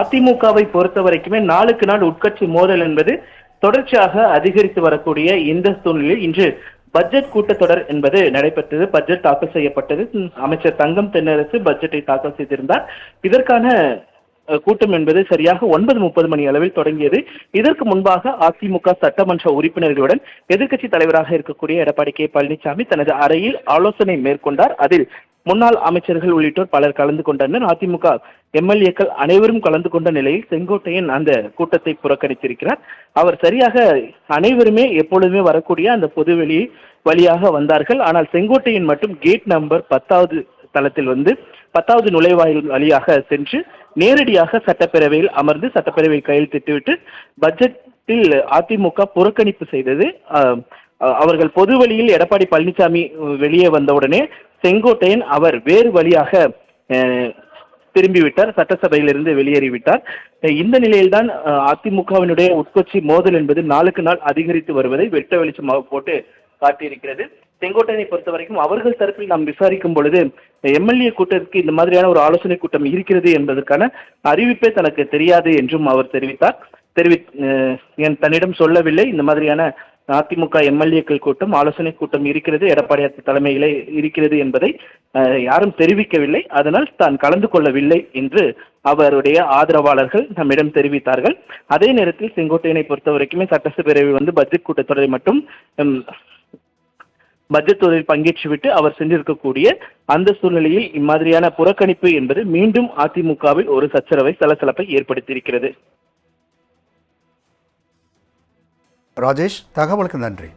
அதிமுகவை பொறுத்த வரைக்குமே நாளுக்கு நாள் உட்கட்சி மோதல் என்பது தொடர்ச்சியாக அதிகரித்து வரக்கூடிய இந்த சூழ்நிலையில் இன்று பட்ஜெட் கூட்டத்தொடர் என்பது நடைபெற்றது. பட்ஜெட் தாக்கல் செய்யப்பட்டது. அமைச்சர் தங்கம் தென்னரசு பட்ஜெட்டை தாக்கல் செய்திருந்தார். இதற்கான கூட்டம் என்பது சரியாக ஒன்பது முப்பது மணி அளவில் தொடங்கியது. இதற்கு முன்பாக அதிமுக சட்டமன்ற உறுப்பினர்களுடன் எதிர்க்கட்சி தலைவராக இருக்கக்கூடிய எடப்பாடி கே பழனிசாமி தனது அறையில் ஆலோசனை மேற்கொண்டார். அதில் முன்னாள் அமைச்சர்கள் உள்ளிட்டோர் பலர் கலந்து கொண்டனர். அதிமுக எம்எல்ஏக்கள் அனைவரும் கலந்து கொண்ட நிலையில் செங்கோட்டையன் அந்த கூட்டத்தை புறக்கணித்திருக்கிறார். அவர் சரியாக அனைவருமே எப்பொழுதுமே வரக்கூடிய அந்த பொதுவெளி வழியாக வந்தார்கள். ஆனால் செங்கோட்டையன் மட்டும் கேட் நம்பர் பத்தாவது தளத்தில் வந்து பத்தாவது நுழைவாயில் வழியாக சென்று நேரடியாக சட்டப்பேரவையில் அமர்ந்து சட்டப்பேரவையில் கையெழுத்திட்டுவிட்டு பட்ஜெட்டில் அதிமுக புறக்கணிப்பு செய்தது. அவர்கள் பொது வழியில் எடப்பாடி பழனிசாமி வெளியே வந்தவுடனே செங்கோட்டையன் அவர் வேறு வழியாக திரும்பிவிட்டார். சட்டசபையிலிருந்து வெளியேறிவிட்டார். இந்த நிலையில்தான் அதிமுகவினுடைய உட்கட்சி மோதல் என்பது நாளுக்கு நாள் அதிகரித்து வருவதை வெட்ட வெளிச்சமாக போட்டு காட்டியிருக்கிறது. செங்கோட்டையனை பொறுத்த வரைக்கும் அவர்கள் தரப்பில் நாம் விசாரிக்கும் பொழுது எம்எல்ஏ கூட்டத்துக்கு இந்த மாதிரியான ஒரு ஆலோசனை கூட்டம் இருக்கிறது என்பதற்கான அறிவிப்பே தனக்கு தெரியாது என்றும் அவர் தெரிவித்தார். தெரிவி தன்னிடம் சொல்லவில்லை. இந்த மாதிரியான அதிமுக எம்எல்ஏக்கள் கூட்டம் ஆலோசனை கூட்டம் இருக்கிறது எடப்பாடியார் தலைமையிலே இருக்கிறது என்பதை யாரும் தெரிவிக்கவில்லை. அதனால் தான் கலந்து கொள்ளவில்லை என்று அவருடைய ஆதரவாளர்கள் நம்மிடம் தெரிவித்தார்கள். அதே நேரத்தில் செங்கோட்டையனை பொறுத்த வரைக்குமே சட்டசபேரவை வந்து பட்ஜெட் கூட்டத்தொடரை மட்டும் பட்ஜெட் துறையில் பங்கேற்றுவிட்டு அவர் சென்றிருக்கக்கூடிய அந்த சூழ்நிலையில் இம்மாதிரியான புறக்கணிப்பு என்பது மீண்டும் அதிமுகவில் ஒரு சச்சரவை சலசலப்பை ஏற்படுத்தியிருக்கிறது. ராஜேஷ் தகவலுக்கு நன்றி.